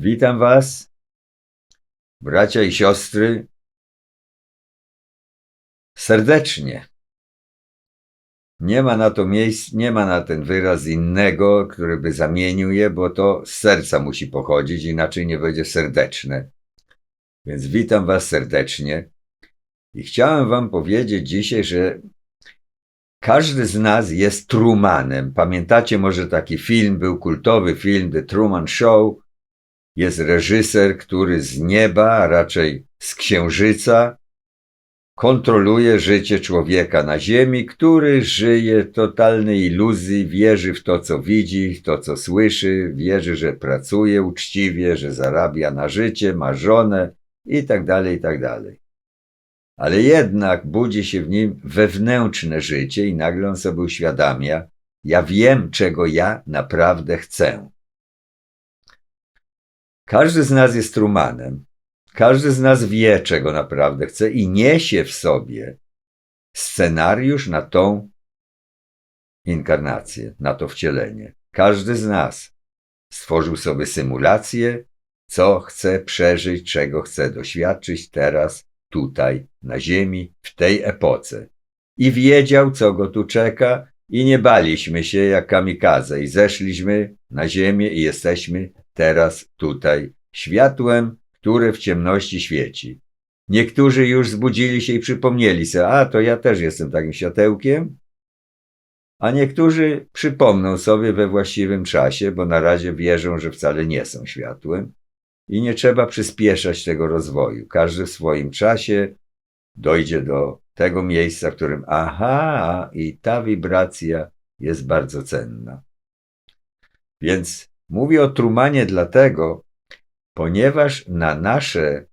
Witam Was, bracia i siostry, serdecznie. Nie ma na to miejsc, nie ma na ten wyraz innego, który by zamienił je, bo to z serca musi pochodzić, inaczej nie będzie serdeczne. Więc witam Was serdecznie i chciałem Wam powiedzieć dzisiaj, że każdy z nas jest Trumanem. Pamiętacie może taki film, był kultowy film The Truman Show. Jest reżyser, który z nieba, a raczej z księżyca, kontroluje życie człowieka na Ziemi, który żyje totalnej iluzji, wierzy w to, co widzi, w to, co słyszy, wierzy, że pracuje uczciwie, że zarabia na życie, ma żonę i tak dalej, i tak. Ale jednak budzi się w nim wewnętrzne życie i nagle on sobie uświadamia, ja wiem, czego ja naprawdę chcę. Każdy z nas jest trumanem. Każdy z nas wie, czego naprawdę chce i niesie w sobie scenariusz na tą inkarnację, na to wcielenie. Każdy z nas stworzył sobie symulację, co chce przeżyć, czego chce doświadczyć teraz, tutaj, na Ziemi, w tej epoce. I wiedział, co go tu czeka, i nie baliśmy się jak kamikaze, i zeszliśmy na Ziemię i jesteśmy teraz tutaj, światłem, które w ciemności świeci. Niektórzy już zbudzili się i przypomnieli sobie, a to ja też jestem takim światełkiem. A niektórzy przypomną sobie we właściwym czasie, bo na razie wierzą, że wcale nie są światłem. I nie trzeba przyspieszać tego rozwoju. Każdy w swoim czasie dojdzie do tego miejsca, w którym aha, i ta wibracja jest bardzo cenna. Więc mówię o Trumanie dlatego, ponieważ na nasze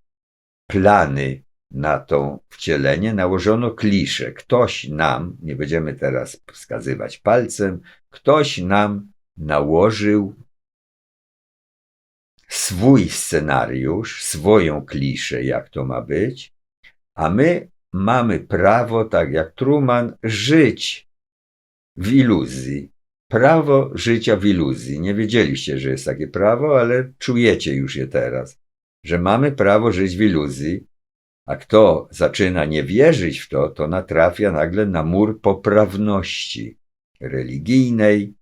plany, na to wcielenie nałożono klisze. Ktoś nam, nie będziemy teraz wskazywać palcem, ktoś nam nałożył swój scenariusz, swoją kliszę, jak to ma być, a my mamy prawo, tak jak Truman, żyć w iluzji. Prawo życia w iluzji. Nie wiedzieliście, że jest takie prawo, ale czujecie już je teraz, że mamy prawo żyć w iluzji, a kto zaczyna nie wierzyć w to, to natrafia nagle na mur poprawności religijnej,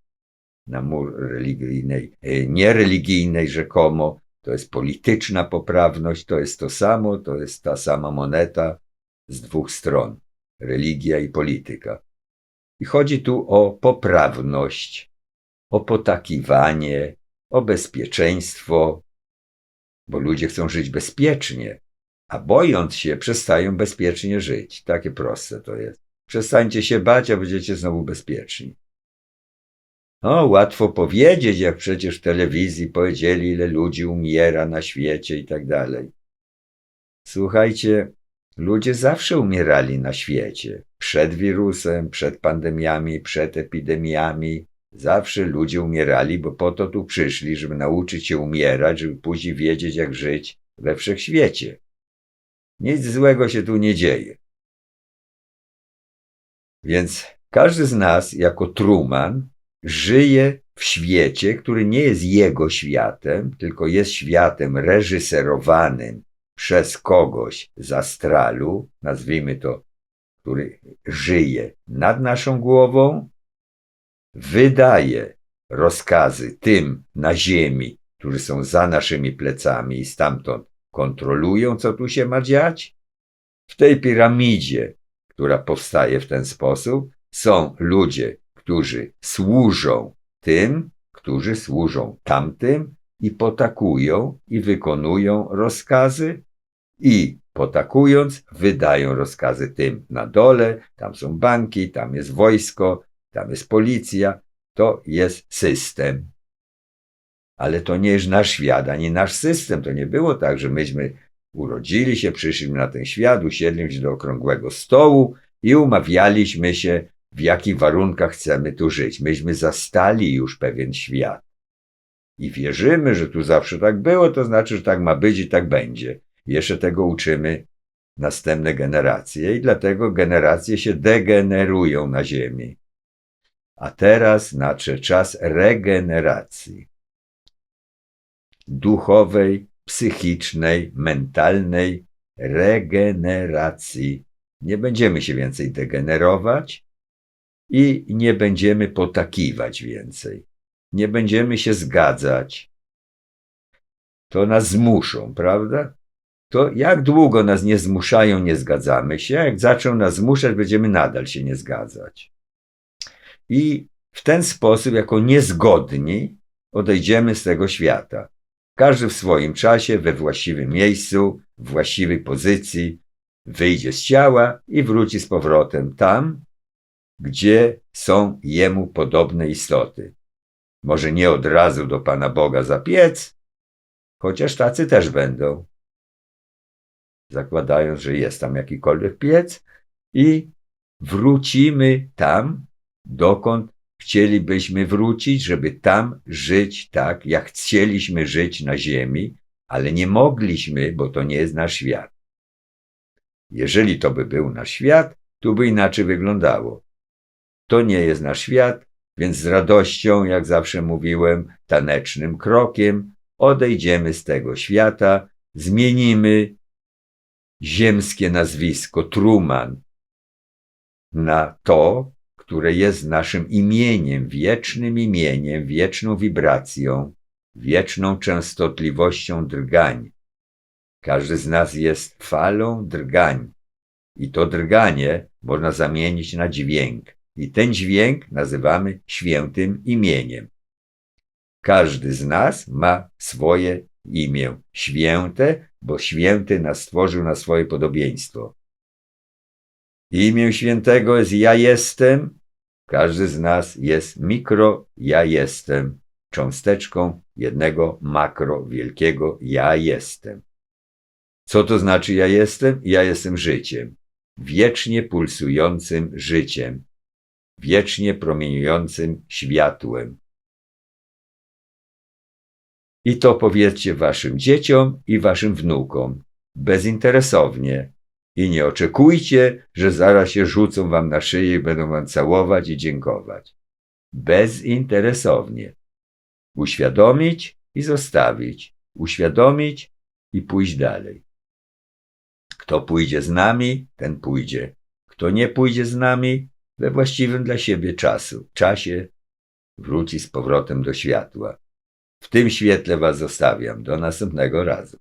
na mur religijnej, e, niereligijnej rzekomo, to jest polityczna poprawność, to jest to samo, to jest ta sama moneta z dwóch stron religia i polityka. I chodzi tu o poprawność, o potakiwanie, o bezpieczeństwo, bo ludzie chcą żyć bezpiecznie, a bojąc się, przestają bezpiecznie żyć. Takie proste to jest. Przestańcie się bać, a będziecie znowu bezpieczni. No, łatwo powiedzieć, jak przecież w telewizji powiedzieli, ile ludzi umiera na świecie i tak dalej. Słuchajcie, ludzie zawsze umierali na świecie. Przed wirusem, przed pandemiami, przed epidemiami. Zawsze ludzie umierali, bo po to tu przyszli, żeby nauczyć się umierać, żeby później wiedzieć, jak żyć we wszechświecie. Nic złego się tu nie dzieje. Więc każdy z nas, jako Truman, żyje w świecie, który nie jest jego światem, tylko jest światem reżyserowanym przez kogoś z astralu, nazwijmy to, który żyje nad naszą głową, wydaje rozkazy tym na ziemi, którzy są za naszymi plecami i stamtąd kontrolują, co tu się ma dziać. W tej piramidzie, która powstaje w ten sposób, są ludzie, którzy służą tym, którzy służą tamtym i potakują i wykonują rozkazy i potakując wydają rozkazy tym na dole, tam są banki, tam jest wojsko, tam jest policja, to jest system. Ale to nie jest nasz świat, ani nasz system. To nie było tak, że myśmy urodzili się, przyszliśmy na ten świat, usiedliśmy do okrągłego stołu i umawialiśmy się, w jakich warunkach chcemy tu żyć. Myśmy zastali już pewien świat. I wierzymy, że tu zawsze tak było, to znaczy, że tak ma być i tak będzie. Jeszcze tego uczymy następne generacje i dlatego generacje się degenerują na Ziemi. A teraz nadszedł czas regeneracji. duchowej, psychicznej, mentalnej regeneracji. Nie będziemy się więcej degenerować i nie będziemy potakiwać więcej. Nie będziemy się zgadzać. To nas zmuszą, prawda? To jak długo nas nie zmuszają, nie zgadzamy się. Jak zaczną nas zmuszać, będziemy nadal się nie zgadzać. I w ten sposób, jako niezgodni, odejdziemy z tego świata. Każdy w swoim czasie, we właściwym miejscu, w właściwej pozycji, wyjdzie z ciała i wróci z powrotem tam, gdzie są jemu podobne istoty. Może nie od razu do Pana Boga za piec, chociaż tacy też będą. Zakładając, że jest tam jakikolwiek piec i wrócimy tam, dokąd chcielibyśmy wrócić, żeby tam żyć tak, jak chcieliśmy żyć na ziemi, ale nie mogliśmy, bo to nie jest nasz świat. Jeżeli to by był nasz świat, tu by inaczej wyglądało. To nie jest nasz świat, więc z radością, jak zawsze mówiłem, tanecznym krokiem odejdziemy z tego świata, zmienimy ziemskie nazwisko Truman na to, które jest naszym imieniem, wiecznym imieniem, wieczną wibracją, wieczną częstotliwością drgań. Każdy z nas jest falą drgań. I to drganie można zamienić na dźwięk. I ten dźwięk nazywamy świętym imieniem. Każdy z nas ma swoje imię święte, bo święty nas stworzył na swoje podobieństwo. Imię świętego jest ja jestem. Każdy z nas jest mikro ja jestem, cząsteczką jednego makro wielkiego ja jestem. Co to znaczy ja jestem? Ja jestem życiem, wiecznie pulsującym życiem, wiecznie promieniującym światłem. I to powiedzcie waszym dzieciom i waszym wnukom, bezinteresownie, i nie oczekujcie, że zaraz się rzucą wam na szyję i będą wam całować i dziękować. Bezinteresownie. Uświadomić i zostawić. Uświadomić i pójść dalej. Kto pójdzie z nami, ten pójdzie. Kto nie pójdzie z nami, we właściwym dla siebie czasu, czasie wróci z powrotem do światła. W tym świetle was zostawiam. Do następnego razu.